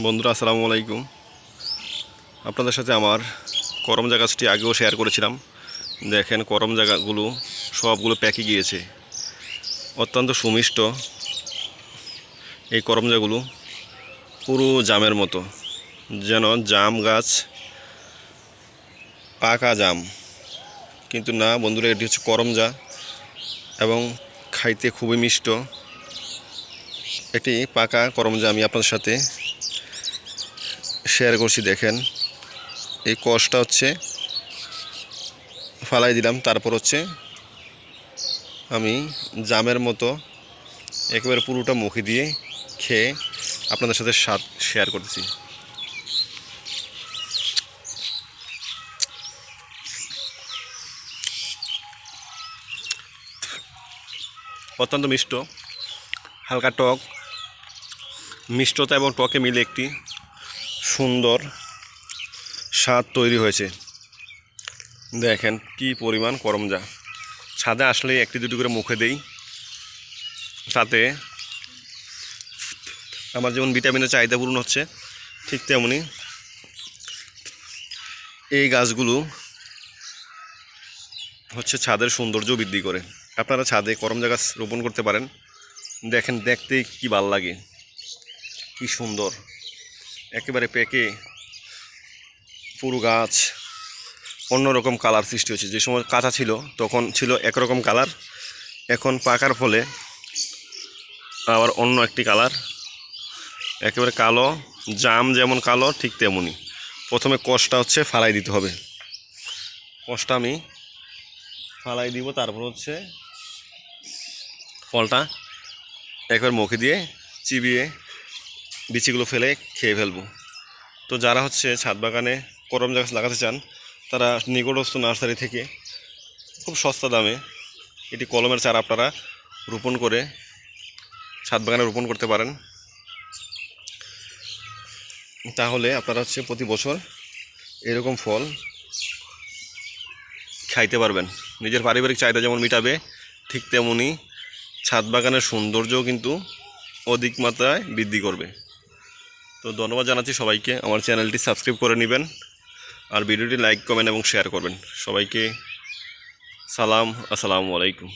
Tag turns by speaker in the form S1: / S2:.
S1: বন্ধুরা, আসসালামু আলাইকুম। আপনাদের সাথে আমার করমজা গাছটি আগেও শেয়ার করেছিলাম। দেখেন, করম জায়গাগুলো সবগুলো প্যাকে গিয়েছে। অত্যন্ত সুমিষ্ট এই করমজাগুলো পুরো জামের মতো। যেন জাম গাছ, পাকা জাম। কিন্তু না, বন্ধুরা, এটি হচ্ছে করমজা এবং খাইতে খুবই মিষ্ট। একটি পাকা করমজা আমি আপনাদের সাথে শেয়ার করছি, দেখেন। এই কষটা হচ্ছে, ফালাই দিলাম, তারপর হচ্ছে আমি জামের মতো একেবারে পুরোটা মুখে দিয়ে খেয়ে আপনাদের সাথে স্বাদ শেয়ার করতেছি। অত্যন্ত মিষ্ট, হালকা টক, মিষ্টতা এবং টকে মিলে একটি সুন্দর স্বাদ তৈরি হয়েছে। দেখেন কি পরিমাণ করমজা। ছাদে আসলে একটি দুটি করে মুখে দেই। তাতে আমার যেমন ভিটামিনের চাহিদা পূরণ হচ্ছে, ঠিক তেমনি এই গাছগুলো হচ্ছে ছাদের সৌন্দর্য বৃদ্ধি করে। আপনারা ছাদে করমজা গাছ রোপণ করতে পারেন। দেখেন দেখতে কি ভালো লাগে। কি সুন্দর। একেবারে পেকে পুরো গাছ, অন্যরকম কালার সৃষ্টি হচ্ছে যে সময় কাঁচা ছিল, তখন ছিল একরকম কালার। এখন পাকার ফলে আবার অন্য একটি কালার। একেবারে কালো, জাম যেমন কালো, ঠিক তেমনই। প্রথমে কষটা হচ্ছে ফালাই দিতে হবে। কষটা আমি ফালাই দিব, তারপর হচ্ছে ফলটা একবার মুখে দিয়ে চিবিয়ে বিচিগুলো ফেলে খেয়ে ফেলব। তো যারা হচ্ছে ছাদ বাগানে করম গাছ লাগাতে চান, তারা নিকটস্থ নার্সারি থেকে খুব সস্তা দামে এটি কলমের চারা আপনারা রোপণ করে ছাদ বাগানে রোপণ করতে পারেন। তাহলে আপনারা হচ্ছে প্রতি বছর এরকম ফল খাইতে পারবেন। নিজের পারিবারিক চাহিদা যেমন মিটাবে, ঠিক তেমনি ছাদ বাগানের সৌন্দর্যও কিন্তু অধিক মাত্রায় বৃদ্ধি করবে। তো ধন্যবাদ জানাচ্ছি সবাইকে। আমার চ্যানেলটি সাবস্ক্রাইব করে নেবেন আর ভিডিওটি লাইক, কমেন্ট এবং শেয়ার করবেন। সবাইকে সালাম, আসসালামু আলাইকুম।